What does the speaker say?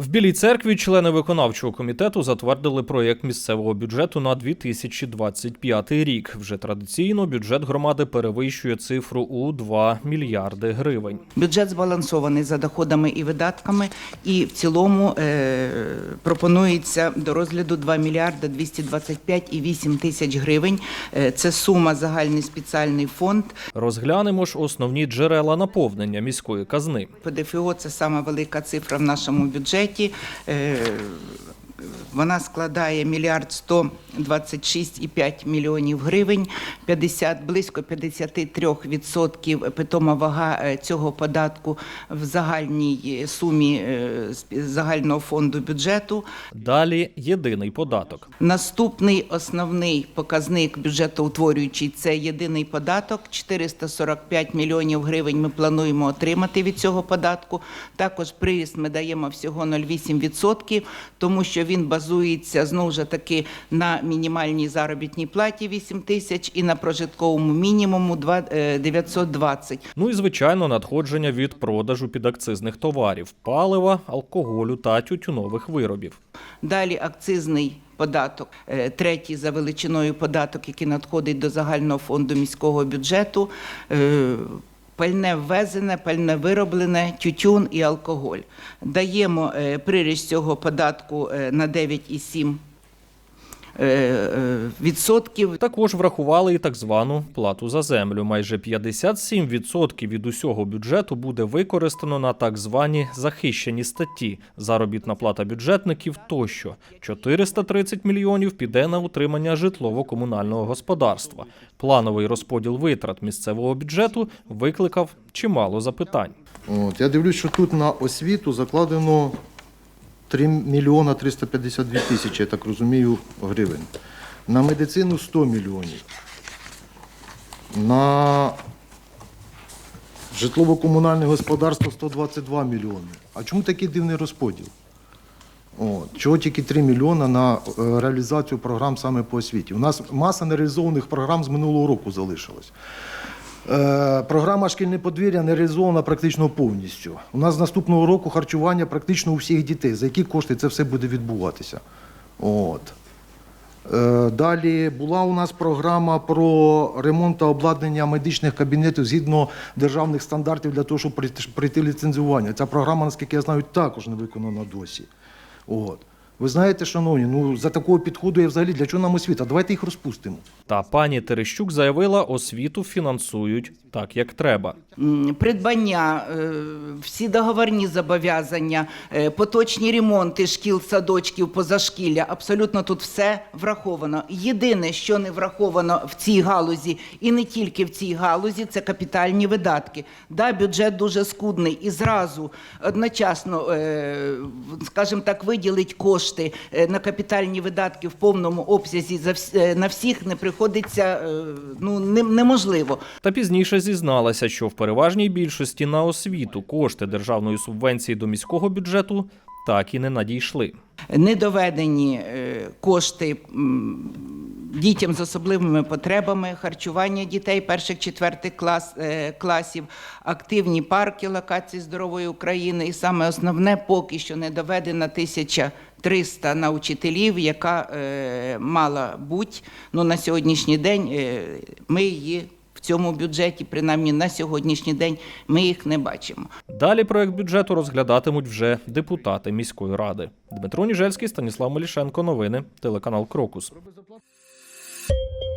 В Білій церкві члени виконавчого комітету затвердили проєкт місцевого бюджету на 2025 рік. Вже традиційно бюджет громади перевищує цифру у 2 мільярди гривень. Бюджет збалансований за доходами і видатками, і в цілому е, пропонується до розгляду 2 мільярди 225,8 тисяч гривень. Е, це сума загальний спеціальний фонд. Розглянемо ж основні джерела наповнення міської казни. ПДФО це сама велика цифра в нашому бюджеті. Е, Вона складає мільярд 126,5 мільйонів гривень, 50, близько 53% питома вага е, цього податку в загальній сумі е, загального фонду бюджету. Далі єдиний податок. Наступний основний показник бюджетоутворюючий це єдиний податок. 445 мільйонів гривень ми плануємо отримати від цього податку. Також приріст ми даємо всього 0,8%, тому що він базується знову ж таки на мінімальній заробітній платі 8 тисяч і на прожитковому мінімуму 2, е, 920. Ну і звичайно, надходження від продажу підакцизних товарів, палива, алкоголю та тютюнових виробів. Далі акцизний податок, е, третій за величиною податок, який надходить до загального фонду міського бюджету. Пальне ввезене, пальне вироблене, тютюн і алкоголь. Даємо е, приріст цього податку е, на 9,7 е, е, відсотків. Також врахували і так звану плату за землю. Майже 57% від усього бюджету буде використано на так звані захищені статті, заробітна плата бюджетників тощо. 430 мільйонів піде на утримання житлово-комунального господарства. Плановий розподіл витрат місцевого бюджету викликав чимало запитань. От, я дивлюсь, що тут на освіту закладено 3 мільйона 352 тисячі, я так розумію, гривень. На медицину 100 мільйонів. На житлово-комунальне господарство 122 мільйони. А чому такий дивний розподіл? От. Чого тільки 3 мільйона на е, реалізацію програм саме по освіті? У нас маса нереалізованих програм з минулого року залишилась. Е, Програма шкільне подвір'я не реалізована практично повністю. У нас з наступного року харчування практично у всіх дітей. За які кошти це все буде відбуватися? От. Е, Далі була у нас програма про ремонт та обладнання медичних кабінетів згідно державних стандартів для того, щоб прийти- ліцензування. Ця програма, наскільки я знаю, також не виконана досі. От. Ви знаєте, шановні, ну за такого підходу я взагалі для чого нам освіта? Давайте їх розпустимо. Та пані Терещук заявила, освіту фінансують так, як треба. Придбання, е, всі договорні зобов'язання, е, поточні ремонти шкіл, садочків, позашкілля. Абсолютно тут все враховано. Єдине, що не враховано в цій галузі, і не тільки в цій галузі, це капітальні видатки. Да, бюджет дуже скудний і зразу одночасно, е, скажімо так, виділить кошти е, на капітальні видатки в повному обсязі е, на всіх не приходиться е, ну неможливо. Та пізніше зізналася, що в переважній більшості на освіту кошти державної субвенції до міського бюджету так і не надійшли. не доведені кошти дітям з особливими потребами, харчування дітей перших четвертих клас, е, класів, активні парки локації здорової України. І саме основне, поки що не доведена 1300 на учителів, яка е, мала бути. Ну, на сьогоднішній день е, ми її в цьому бюджеті, принаймні на сьогоднішній день, ми їх не бачимо. Далі проект бюджету розглядатимуть вже депутати міської ради. Дмитро Ніжельський, Станіслав Мелішенко. Новини, телеканал Крокус. Thank you.